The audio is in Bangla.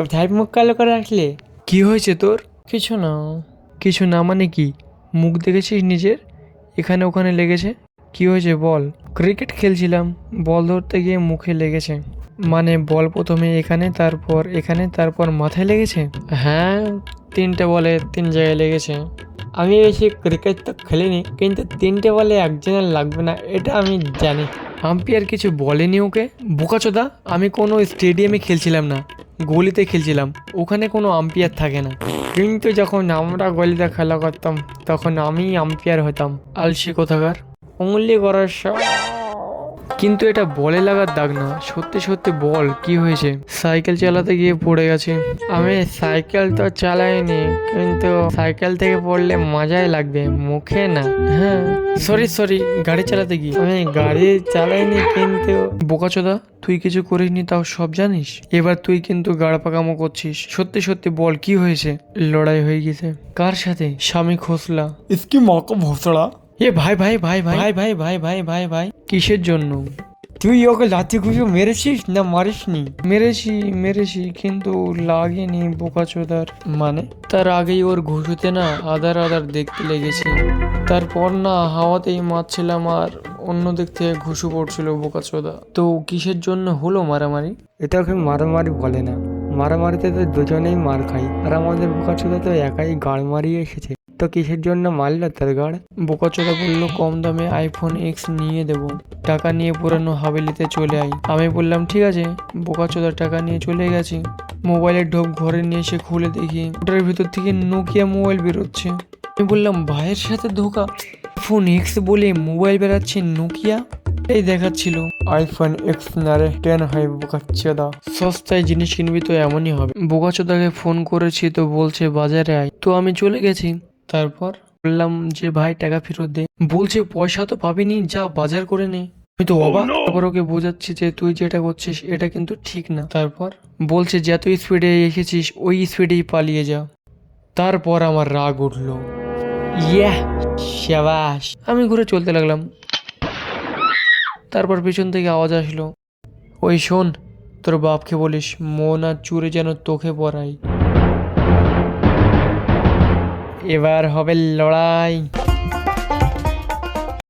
কোথায় মুখ কালো করে আসলে কি হয়েছে তোর? কিছু না। কিছু না মানে কি? মুখ দেখেছিস নিজের? এখানে ওখানে লেগেছে? কি হয়েছে বল? ক্রিকেট খেলছিলাম বল ধরতে গিয়ে মুখে লেগেছে। মানে বল প্রথমে এখানে তারপর এখানে তারপর মাথায় লেগেছে? হ্যাঁ তিনটে বলে তিন জায়গায় লেগেছে। আমি বেশি ক্রিকেট তো খেলিনি কিন্তু তিনটে বলে একজনের লাগবে না এটা আমি জানি। আম্পায়ার কিছু বলেনি ওকে? বোকাচোদা আমি কোনো স্টেডিয়ামে খেলছিলাম না। গলিতে খেলছিলাম। ওখানে কোনো আম্পায়ার থাকে না। কিন্তু যখন আমরা গলিতে খেলা করতাম, তখন আমি আম্পায়ার হতাম। আলসি কোথাকার? উঙ্গলি করার সময় কিন্তু এটা বলে লাগার দাগ না। সত্যি সত্যি বল কি হয়েছে? সাইকেল চালাতে গিয়ে পড়ে গেছে। আমি সাইকেল তো চালাইনি কিন্তু সাইকেল থেকে পড়লে মজাই লাগবে মুখে না। হ্যাঁ সরি সরি গাড়ি চালাতে গিয়ে। আমি গাড়ি চালাইনি কিন্তু বোকাচোদা তুই কিছু করিসনি তাও সব জানিস? এবার তুই কিন্তু গাড় পাকামো করছিস। সত্যি সত্যি বল কি হয়েছে? লড়াই হয়ে গেছে। কার সাথে? স্বামী খোসলা ইসকি মাকো ভোসলা এ ভাই ভাই ভাই ভাই ভাই ভাই ভাই ভাই ভাই। কিসের জন্য? তুই ওকে লাথি ঘুষে মেরেছিস? না, মারিসনি। মেরেছি মেরেছি, কিন্তু লাগেনি বোকাচোদার মানে। তার আগেই ওর ঘুষুতে না আদার আদার দেখতে লেগেছে। তারপর না হাওয়াতেই মারছিলাম আর অন্য দিক থেকে ঘুষু পড়ছিল বোকাচোদা তো কিসের জন্য হলো মারামারি? এটাকে মারামারি বলে না। মারামারিতে তো দুজনেই মার খাই। আর আমাদের বোকাচোদা তো একাই গাড় মারিয়ে এসেছে। তো কিসের জন্য মারলো তার গাড়? বোকাচোদা বলল কম দামে আইফোন এক্স নিয়ে দেবো। টাকা নিয়ে পুরানো হাভেলিতে চলে আই আমি বললাম ঠিক আছে। বোকাচোদা টাকা নিয়ে চলে গেছি। মোবাইলের ঢোক ঘরে নিয়ে এসে খুলে দেখি ওটার ভিতর থেকে নোকিয়া মোবাইল বেরোচ্ছে। আমি বললাম ভাইয়ের সাথে ধোকা? ফোন এক্স বলে মোবাইল বেরাচ্ছে নোকিয়া এই দেখাচ্ছিল। আইফোন এক্স না রে টেন হয় বোকাচোদা। সস্তায় জিনিস কিনবি তো এমনই হবে। বোকাচোদাকে ফোন করেছি তো বলছে বাজারে আয়। তো আমি চলে গেছি। তারপর বললাম যে ভাই টাকা ফেরত দে। বলছে পয়সা তো পাবিনি যা বাজার করে নে। আমি তো অবাক। তারপর ওকে বোঝাচ্ছি যে তুই যেটা করছিস এটা কিন্তু ঠিক না। তারপর বলছে যত স্পিডে এসেছিস ওই স্পিডেই পালিয়ে যা। তারপর আমার রাগ উঠল। ইয়া শাবাশ আমি ঘুরে চলতে লাগলাম। তারপর পিছন থেকে আওয়াজ আসলো। ওই শোন তোর বাপকে বলিস মন আর চুরে যেন তোকে পড়াই এবার হবে লড়াই।